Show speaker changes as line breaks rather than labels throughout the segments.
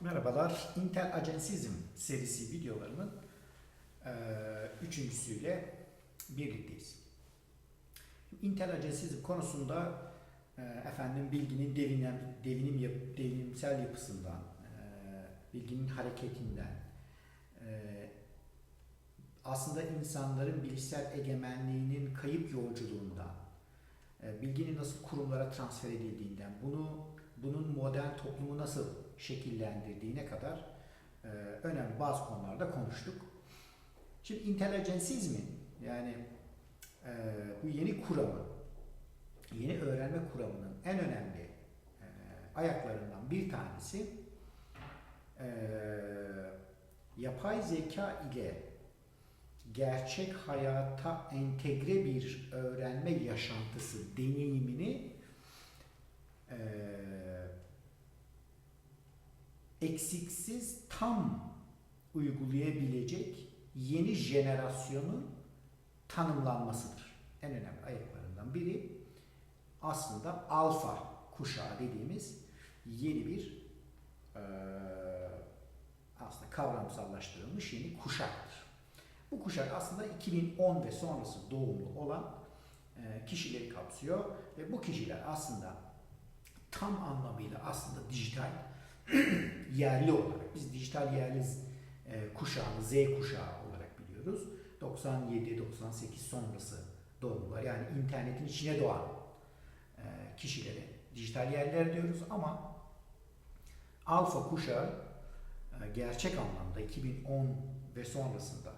Merhabalar. Intel Agensizm serisi videolarının eee, üçüncüsüyle birlikteyiz. Intel Agensizm konusunda eee, efendim bilginin devinim, devinim yap- devinimsel yapısından, eee, bilginin hareketinden, eee, aslında insanların bilişsel egemenliğinin kayıp yolculuğundan, eee, bilginin nasıl kurumlara transfer edildiğinden, bunu bunun modern toplumu nasıl şekillendirdiğine kadar e, önemli bazı konularda konuştuk. Şimdi intelijensizmin yani e, bu yeni kuramı, yeni öğrenme kuramının en önemli e, ayaklarından bir tanesi e, yapay zeka ile gerçek hayata entegre bir öğrenme yaşantısı deneyimini e, eksiksiz tam uygulayabilecek yeni jenerasyonun tanımlanmasıdır. En önemli ayaklarından biri aslında alfa kuşağı dediğimiz yeni bir e, aslında kavramsallaştırılmış yeni kuşaktır. Bu kuşak aslında 2010 ve sonrası doğumlu olan e, kişileri kapsıyor ve bu kişiler aslında tam anlamıyla aslında dijital yerli olarak biz dijital yerli e, kuşağını Z kuşağı olarak biliyoruz. 97-98 sonrası doğumlular yani internetin içine doğan e, kişilere dijital yerler diyoruz ama alfa kuşağı e, gerçek anlamda 2010 ve sonrasında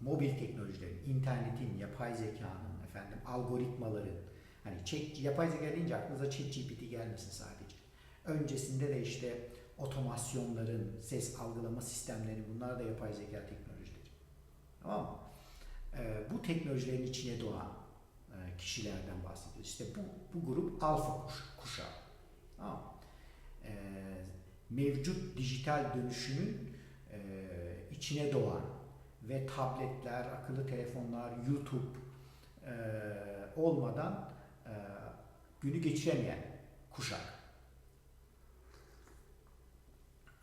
mobil teknolojilerin, internetin, yapay zekanın, efendim algoritmaların, hani chat, yapay zeka deyince aklınıza ChatGPT gelmesin sadece. Öncesinde de işte otomasyonların, ses algılama sistemleri bunlar da yapay zeka teknolojileri. Tamam mı? Ee, bu teknolojilerin içine doğan e, kişilerden bahsediyoruz. İşte bu, bu grup alfa kuş, kuşağı. Tamam? Ee, mevcut dijital dönüşümün e, içine doğan ve tabletler, akıllı telefonlar, YouTube e, olmadan e, günü geçiremeyen kuşak.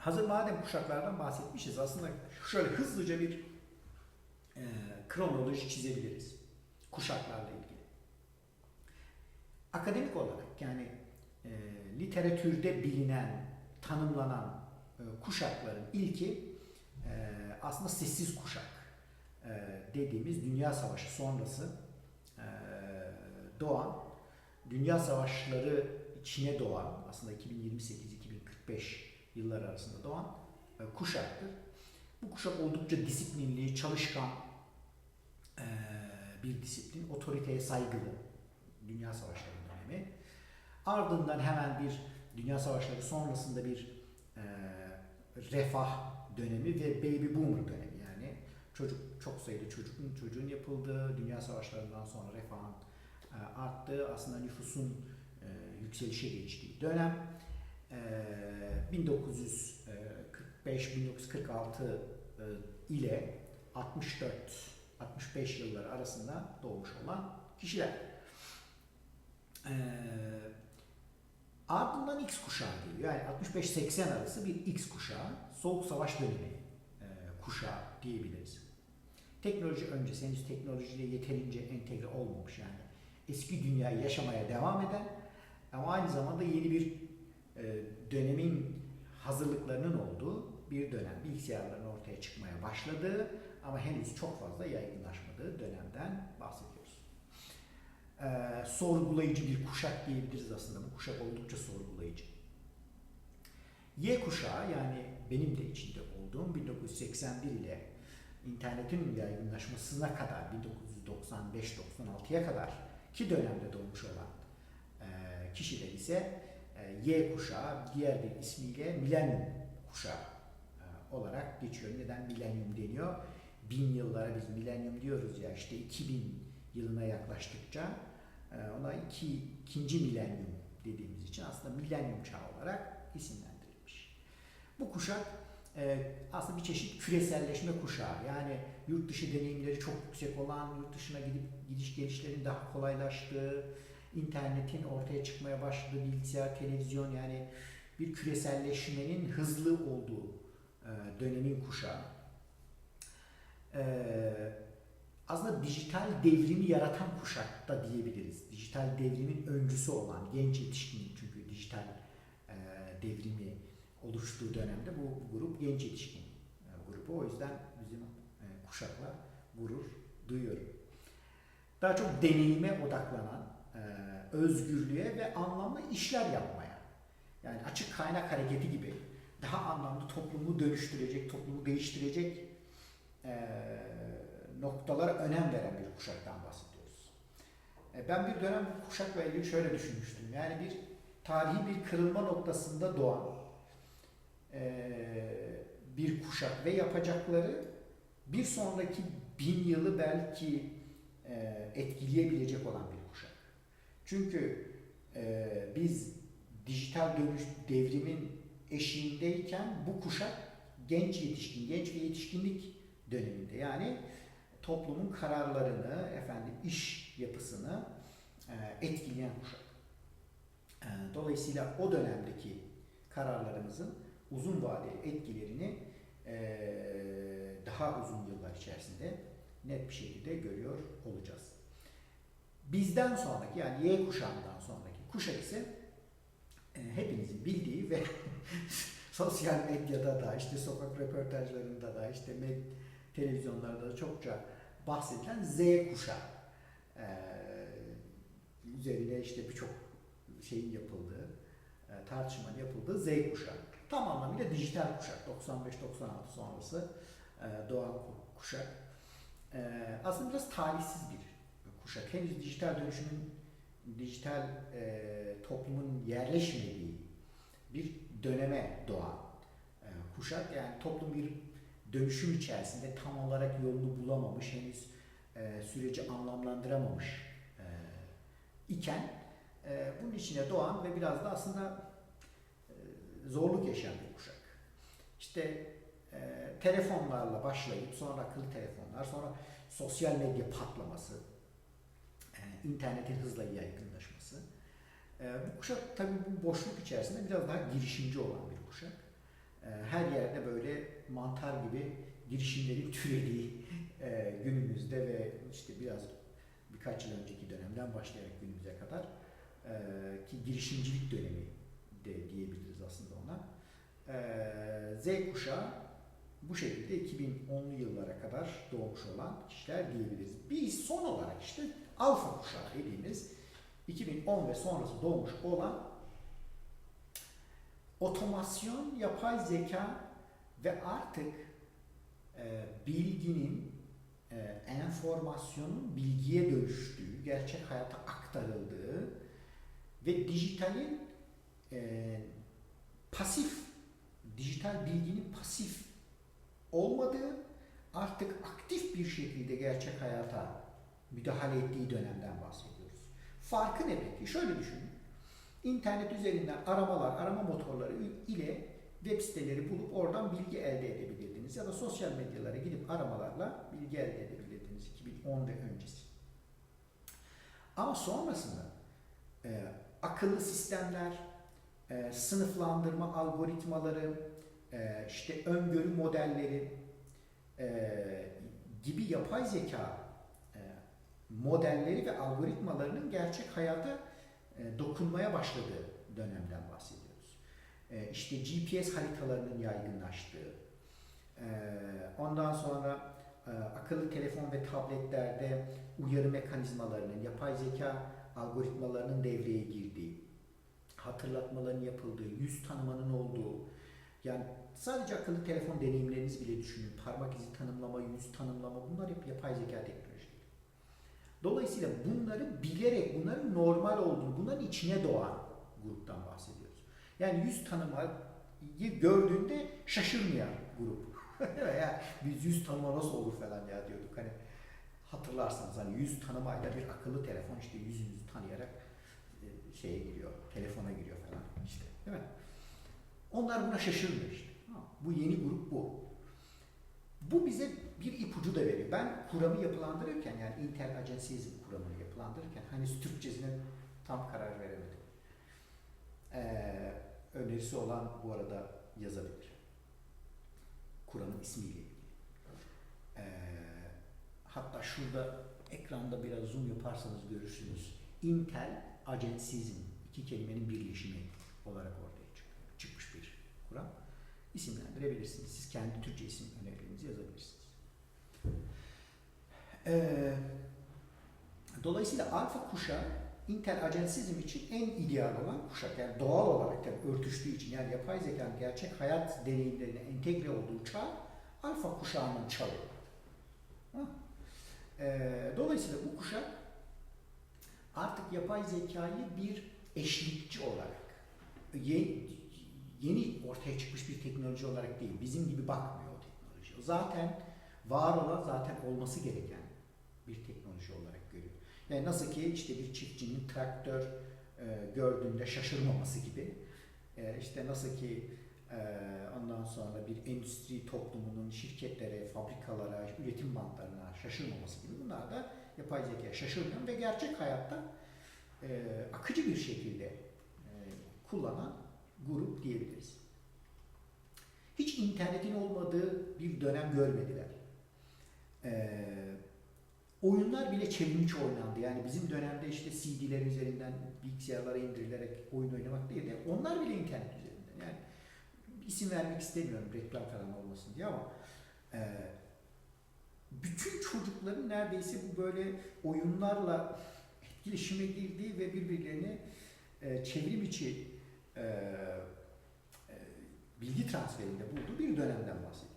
Hazır madem kuşaklardan bahsetmişiz aslında şöyle hızlıca bir e, kronoloji çizebiliriz kuşaklarla ilgili. Akademik olarak yani e, literatürde bilinen, tanımlanan e, kuşakların ilki e, aslında sessiz kuşak e, dediğimiz Dünya Savaşı sonrası e, doğan, Dünya Savaşları içine doğan aslında 2028-2045 yıllar arasında doğan e, kuşaktır. Bu kuşak oldukça disiplinli, çalışkan e, bir disiplin, otoriteye saygılı Dünya Savaşları dönemi. Ardından hemen bir Dünya Savaşları sonrasında bir e, refah dönemi ve baby boomer dönemi yani çocuk çok sayıda çocuğun çocuğun yapıldığı, Dünya Savaşlarından sonra refahın arttığı, aslında nüfusun yükselişe geçtiği dönem. 1945-1946 ile 64-65 yılları arasında doğmuş olan kişiler. Ardından X kuşağı geliyor. Yani 65-80 arası bir X kuşağı, Soğuk Savaş dönemi kuşağı diyebiliriz. Teknoloji öncesi henüz teknolojiyle yeterince entegre olmamış yani. Eski dünyayı yaşamaya devam eden ama aynı zamanda yeni bir dönemin hazırlıklarının olduğu bir dönem. Bilgisayarların ortaya çıkmaya başladığı ama henüz çok fazla yaygınlaşmadığı dönemden bahsediyoruz. Ee, sorgulayıcı bir kuşak diyebiliriz aslında. Bu kuşak oldukça sorgulayıcı. Y kuşağı yani benim de içinde olduğum 1981 ile internetin yaygınlaşmasına kadar 1995-96'ya kadar ki dönemde doğmuş olan e, kişiler ise e, Y kuşağı diğer bir ismiyle milenyum kuşağı e, olarak geçiyor. Neden milenyum deniyor? Bin yıllara biz milenyum diyoruz ya işte 2000 yılına yaklaştıkça e, ona iki, ikinci milenyum dediğimiz için aslında milenyum çağı olarak isimlendirilmiş. Bu kuşak aslında bir çeşit küreselleşme kuşağı. Yani yurt dışı deneyimleri çok yüksek olan, yurt dışına gidip gidiş gelişlerin daha kolaylaştığı, internetin ortaya çıkmaya başladığı bilgisayar, televizyon yani bir küreselleşmenin hızlı olduğu e, dönemin kuşağı. E, aslında dijital devrimi yaratan kuşak da diyebiliriz. Dijital devrimin öncüsü olan genç yetişkin çünkü dijital e, devrimi oluştuğu dönemde bu grup genç yetişkin e, grubu. O yüzden bizim e, kuşakla gurur duyuyorum. Daha çok deneyime odaklanan, e, özgürlüğe ve anlamlı işler yapmaya. Yani açık kaynak hareketi gibi daha anlamlı toplumu dönüştürecek, toplumu değiştirecek e, noktalara önem veren bir kuşaktan bahsediyoruz. E, ben bir dönem bu kuşakla ilgili şöyle düşünmüştüm. Yani bir tarihi bir kırılma noktasında doğan bir kuşak ve yapacakları bir sonraki bin yılı belki etkileyebilecek olan bir. Çünkü e, biz dijital dönüş devrimin eşiğindeyken bu kuşak genç yetişkin, genç ve yetişkinlik döneminde yani toplumun kararlarını, efendim iş yapısını e, etkileyen kuşak. E, dolayısıyla o dönemdeki kararlarımızın uzun vadeli etkilerini e, daha uzun yıllar içerisinde net bir şekilde görüyor olacağız. Bizden sonraki yani Y kuşağından sonraki kuşak ise e, hepinizin bildiği ve sosyal medyada da işte sokak röportajlarında da işte televizyonlarda da çokça bahsedilen Z kuşağı. Ee, üzerine işte birçok şeyin yapıldığı, e, tartışmanın yapıldığı Z kuşağı. Tam anlamıyla dijital kuşak. 95-96 sonrası e, doğan kuşak. E, aslında biraz talihsiz bir kuşak. Henüz dijital dönüşümün, dijital e, toplumun yerleşmediği bir döneme doğan e, kuşak. Yani toplum bir dönüşüm içerisinde tam olarak yolunu bulamamış, henüz e, süreci anlamlandıramamış e, iken e, bunun içine doğan ve biraz da aslında e, zorluk yaşayan bir kuşak. İşte e, telefonlarla başlayıp sonra akıllı telefonlar, sonra sosyal medya patlaması, internetin hızla yaygınlaşması. E, bu kuşak tabii bu boşluk içerisinde biraz daha girişimci olan bir kuşak. E, her yerde böyle mantar gibi girişimlerin türediği e, günümüzde ve işte biraz birkaç yıl önceki dönemden başlayarak günümüze kadar e, ki girişimcilik dönemi de diyebiliriz aslında ona. E, Z kuşağı bu şekilde 2010'lu yıllara kadar doğmuş olan kişiler diyebiliriz. Bir son olarak işte alfa kuşağı dediğimiz 2010 ve sonrası doğmuş olan otomasyon, yapay zeka ve artık e, bilginin, e, enformasyonun bilgiye dönüştüğü, gerçek hayata aktarıldığı ve dijitalin e, pasif, dijital bilginin pasif olmadığı, artık aktif bir şekilde gerçek hayata müdahale ettiği dönemden bahsediyoruz. Farkı ne peki? Şöyle düşünün. İnternet üzerinden aramalar, arama motorları ile web siteleri bulup oradan bilgi elde edebilirdiniz. Ya da sosyal medyalara gidip aramalarla bilgi elde edebilirdiniz 2010 ve öncesi. Ama sonrasında e, akıllı sistemler, e, sınıflandırma algoritmaları, e, işte öngörü modelleri e, gibi yapay zeka modelleri ve algoritmalarının gerçek hayata e, dokunmaya başladığı dönemden bahsediyoruz. E, işte GPS haritalarının yaygınlaştığı, e, ondan sonra e, akıllı telefon ve tabletlerde uyarı mekanizmalarının, yapay zeka algoritmalarının devreye girdiği, hatırlatmaların yapıldığı, yüz tanımanın olduğu, yani sadece akıllı telefon deneyimlerinizi bile düşünün. Parmak izi tanımlama, yüz tanımlama bunlar hep yapay zeka teknolojileri. Dolayısıyla bunları bilerek, bunların normal olduğunu, bunların içine doğan gruptan bahsediyoruz. Yani yüz tanımayı gördüğünde şaşırmayan grup. ya biz yüz tanıma nasıl olur falan ya diyorduk. Hani hatırlarsanız hani yüz tanımayla bir akıllı telefon işte yüzünüzü tanıyarak e, şeye giriyor, telefona giriyor falan işte. Değil mi? Onlar buna şaşırmıyor işte. Bu yeni grup bu. Bu bize bir ipucu da veriyor. Ben kuramı yapılandırırken yani Intel Agency'sm kuramını yapılandırırken hani Türkçesine tam karar veremedim. Ee, önerisi olan bu arada yazabilir. Kur'an'ın ismiyle ilgili. Ee, hatta şurada ekranda biraz zoom yaparsanız görürsünüz. Intel Agensizm iki kelimenin birleşimi olarak ortaya çıkıyor. çıkmış bir Kur'an. İsimlendirebilirsiniz. Siz kendi Türkçe isim önerilerinizi yazabilirsiniz. Ee, dolayısıyla alfa kuşağı Intel Agensizm için en ideal olan kuşak. Yani doğal olarak tabii örtüştüğü için yani yapay zekanın gerçek hayat deneyimlerine entegre olduğu çağ alfa kuşağının çağı. Ee, dolayısıyla bu kuşak artık yapay zekayı bir eşlikçi olarak yeni, ortaya çıkmış bir teknoloji olarak değil, bizim gibi bakmıyor o teknoloji. O zaten var olan, zaten olması gereken bir teknoloji olarak görüyor. Yani nasıl ki işte bir çiftçinin traktör e, gördüğünde şaşırmaması gibi, e, işte nasıl ki e, ondan sonra bir endüstri toplumunun şirketlere, fabrikalara, üretim bantlarına şaşırmaması gibi bunlar da yapay zekaya şaşırmayan ve gerçek hayatta e, akıcı bir şekilde e, kullanan grup diyebiliriz. Hiç internetin olmadığı bir dönem görmediler. E, oyunlar bile çevrimiçi oynandı. Yani bizim dönemde işte CD'ler üzerinden bilgisayarlara indirilerek oyun oynamak değil de onlar bile internet üzerinden. Yani isim vermek istemiyorum reklam falan olmasın diye ama e, bütün çocukların neredeyse bu böyle oyunlarla etkileşime girdiği ve birbirlerini e, çevrim içi e, e, bilgi transferinde bulduğu bir dönemden bahsediyoruz.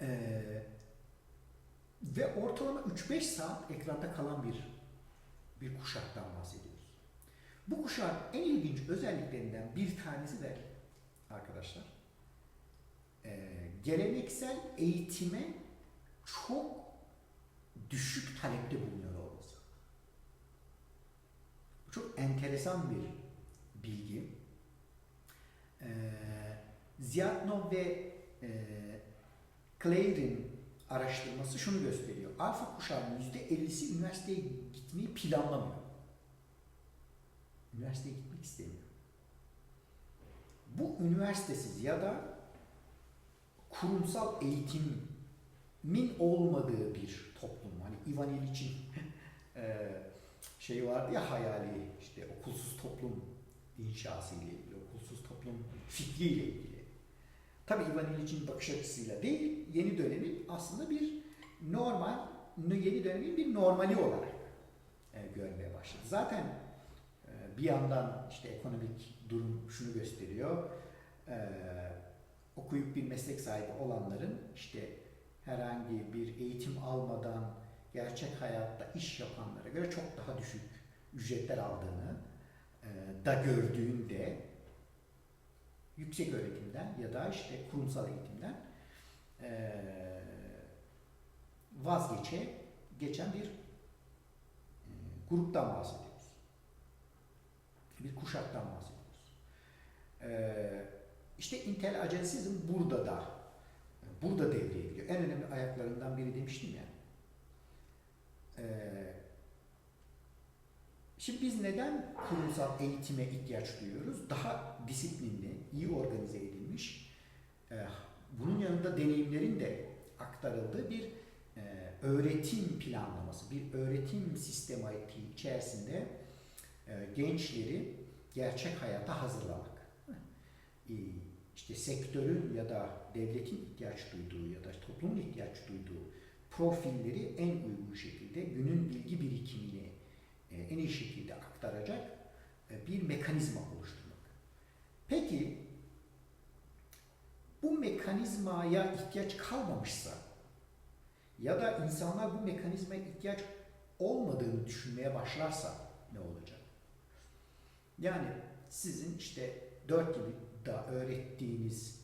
E, ve ortalama 3-5 saat ekranda kalan bir bir kuşaktan bahsediyoruz. Bu kuşağın en ilginç özelliklerinden bir tanesi de arkadaşlar e, geleneksel eğitime çok düşük talepte bulunuyor. Bu çok enteresan bir bilgi. E, Ziyatnov ve e, Clare'in araştırması şunu gösteriyor. Alfa kuşağının %50'si üniversiteye gitmeyi planlamıyor. Üniversiteye gitmek istemiyor. Bu üniversitesiz ya da kurumsal eğitimin olmadığı bir toplum. Hani Ivan İliç'in e, şey vardı ya hayali işte okulsuz toplum inşası ile ilgili, okulsuz toplum fikriyle ilgili. Tabii Ivan İliç'in bakış açısıyla değil, yeni dönemin aslında bir normal, yeni dönemin bir normali olarak e, görmeye başladı. Zaten e, bir yandan işte ekonomik durum şunu gösteriyor. E, okuyup bir meslek sahibi olanların işte herhangi bir eğitim almadan gerçek hayatta iş yapanlara göre çok daha düşük ücretler aldığını e, da gördüğünde yüksek öğretimden ya da işte kurumsal eğitimden e, vazgeçe geçen bir e, gruptan bahsediyoruz. Bir kuşaktan bahsediyoruz. E, işte Intel Agensizm burada da burada devreye giriyor. En önemli ayaklarından biri demiştim ya. E, Şimdi biz neden kurumsal eğitime ihtiyaç duyuyoruz? Daha disiplinli, iyi organize edilmiş, e, bunun yanında deneyimlerin de aktarıldığı bir e, öğretim planlaması, bir öğretim sistematiği içerisinde e, gençleri gerçek hayata hazırlamak. İşte sektörün ya da devletin ihtiyaç duyduğu ya da toplumun ihtiyaç duyduğu profilleri en uygun şekilde günün bilgi birikimini en iyi şekilde aktaracak bir mekanizma oluşturmak. Peki bu mekanizmaya ihtiyaç kalmamışsa ya da insanlar bu mekanizmaya ihtiyaç olmadığını düşünmeye başlarsa ne olacak? Yani sizin işte 4 yılda öğrettiğiniz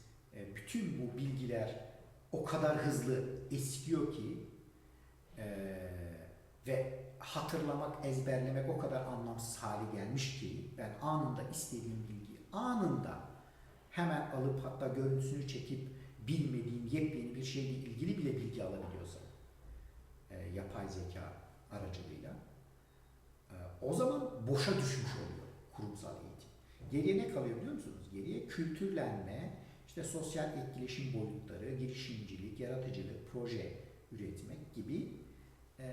bütün bu bilgiler o kadar hızlı eskiyor ki ve hatırlamak, ezberlemek o kadar anlamsız hale gelmiş ki ben anında istediğim bilgiyi anında hemen alıp hatta görüntüsünü çekip bilmediğim yepyeni bir şeyle ilgili bile bilgi alabiliyorsam e, yapay zeka aracılığıyla e, o zaman boşa düşmüş oluyor kurumsal eğitim. Geriye ne kalıyor biliyor musunuz? Geriye kültürlenme, işte sosyal etkileşim boyutları, girişimcilik, yaratıcılık, proje üretmek gibi eee,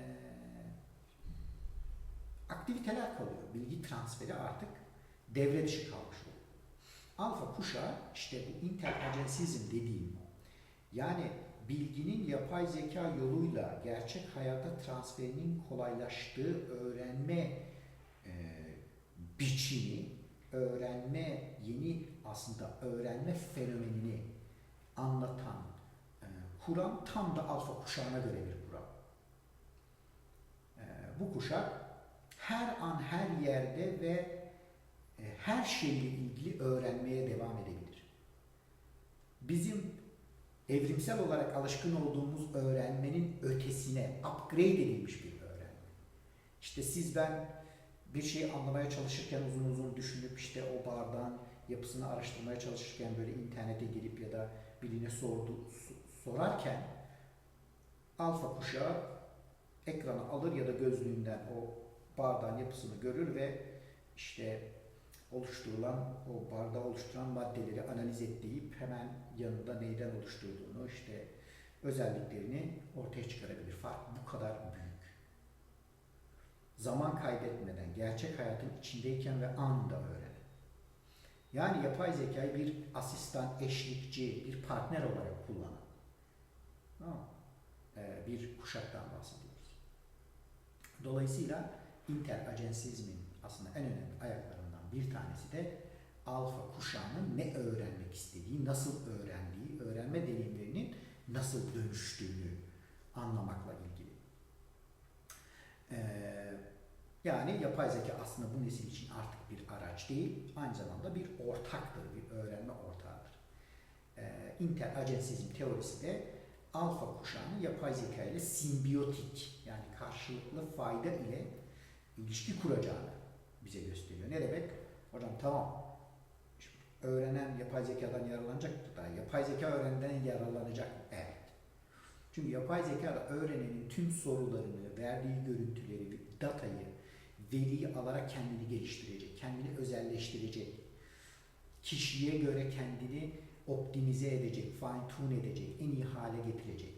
aktiviteler kalıyor. Bilgi transferi artık devre dışı kalmış oluyor. Alfa kuşağı işte bu interagencizm dediğim yani bilginin yapay zeka yoluyla gerçek hayata transferinin kolaylaştığı öğrenme e, biçimi, öğrenme yeni aslında öğrenme fenomenini anlatan, e, kuram tam da alfa kuşağına göre bir kuram. E, bu kuşak her an her yerde ve e, her şeyle ilgili öğrenmeye devam edebilir. Bizim evrimsel olarak alışkın olduğumuz öğrenmenin ötesine upgrade edilmiş bir öğrenme. İşte siz ben bir şeyi anlamaya çalışırken uzun uzun düşünüp işte o bardağın yapısını araştırmaya çalışırken böyle internete girip ya da birine sordu, so- sorarken alfa kuşağı ekranı alır ya da gözlüğünden o bardağın yapısını görür ve işte oluşturulan, o bardağı oluşturan maddeleri analiz et deyip hemen yanında neyden oluşturduğunu, işte özelliklerini ortaya çıkarabilir. Fark bu kadar büyük. Zaman kaybetmeden, gerçek hayatın içindeyken ve anında öğren. Yani yapay zekayı bir asistan, eşlikçi, bir partner olarak kullanan? Ee, bir kuşaktan bahsediyoruz. Dolayısıyla interagencizmin aslında en önemli ayaklarından bir tanesi de alfa kuşağının ne öğrenmek istediği, nasıl öğrendiği, öğrenme deneyimlerinin nasıl dönüştüğünü anlamakla ilgili. Ee, yani yapay zeka aslında bu nesil için artık bir araç değil, aynı zamanda bir ortaktır, bir öğrenme ortağıdır. Ee, interagencizm teorisi de alfa kuşağının yapay zeka ile simbiyotik yani karşılıklı fayda ile ilişki kuracağını bize gösteriyor. Ne demek? Hocam tamam. Şimdi öğrenen yapay zekadan yararlanacak da yapay zeka öğrenenden yararlanacak. Evet. Çünkü yapay zeka da öğrenenin tüm sorularını, verdiği görüntüleri, datayı, veriyi alarak kendini geliştirecek, kendini özelleştirecek. Kişiye göre kendini optimize edecek, fine tune edecek, en iyi hale getirecek.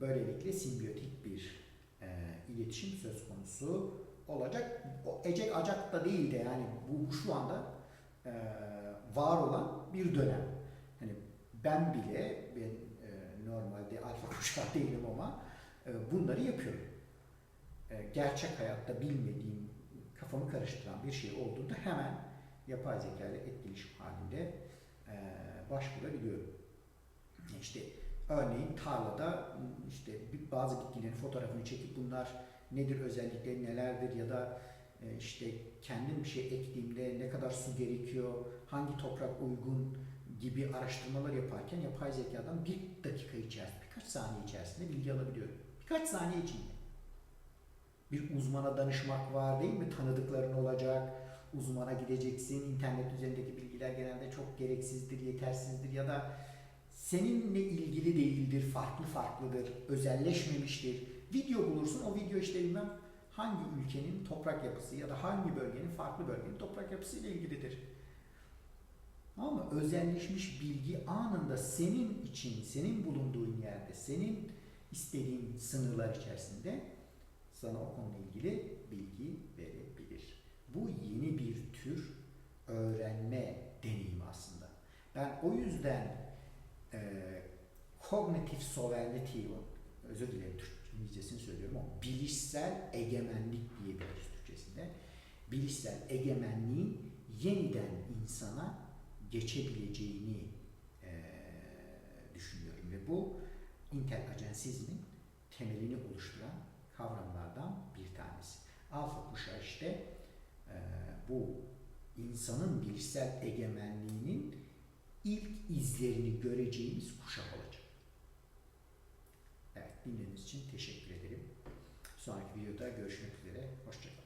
Böylelikle simbiyotik bir e, iletişim söz konusu olacak. O ecek acak da değil de yani bu şu anda e, var olan bir dönem. Hani ben bile ben e, normalde alfa kuşağı değilim ama e, bunları yapıyorum. E, gerçek hayatta bilmediğim, kafamı karıştıran bir şey olduğunda hemen yapay zeka ile etkileşim halinde e, başvurabiliyorum. İşte örneğin tarlada işte bazı bitkilerin fotoğrafını çekip bunlar nedir özellikleri nelerdir ya da e, işte kendim bir şey ektiğimde ne kadar su gerekiyor, hangi toprak uygun gibi araştırmalar yaparken yapay zekadan bir dakika içerisinde, birkaç saniye içerisinde bilgi alabiliyorum. Birkaç saniye içinde. Bir uzmana danışmak var değil mi? Tanıdıkların olacak, uzmana gideceksin. İnternet üzerindeki bilgiler genelde çok gereksizdir, yetersizdir ya da seninle ilgili değildir, farklı farklıdır, özelleşmemiştir. Video bulursun, o video işte bilmem hangi ülkenin toprak yapısı ya da hangi bölgenin farklı bölgenin toprak yapısı ile ilgilidir. Ama özelleşmiş bilgi anında senin için, senin bulunduğun yerde, senin istediğin sınırlar içerisinde sana o konuyla ilgili bilgi verebilir. Bu yeni bir tür öğrenme deneyimi aslında. Ben o yüzden e, cognitive sovereignty, özür dilerim Türkçesini söylüyorum ama bilişsel egemenlik diyebiliriz Türkçesinde. Bilişsel egemenliğin yeniden insana geçebileceğini e, düşünüyorum ve bu interagencizmin temelini oluşturan kavramlardan bir tanesi. Alfa kuşağı işte e, bu insanın bilişsel egemenliğinin ilk izlerini göreceğimiz kuşak olacak. Evet, dinlediğiniz için teşekkür ederim. Sonraki videoda görüşmek üzere. Hoşçakalın.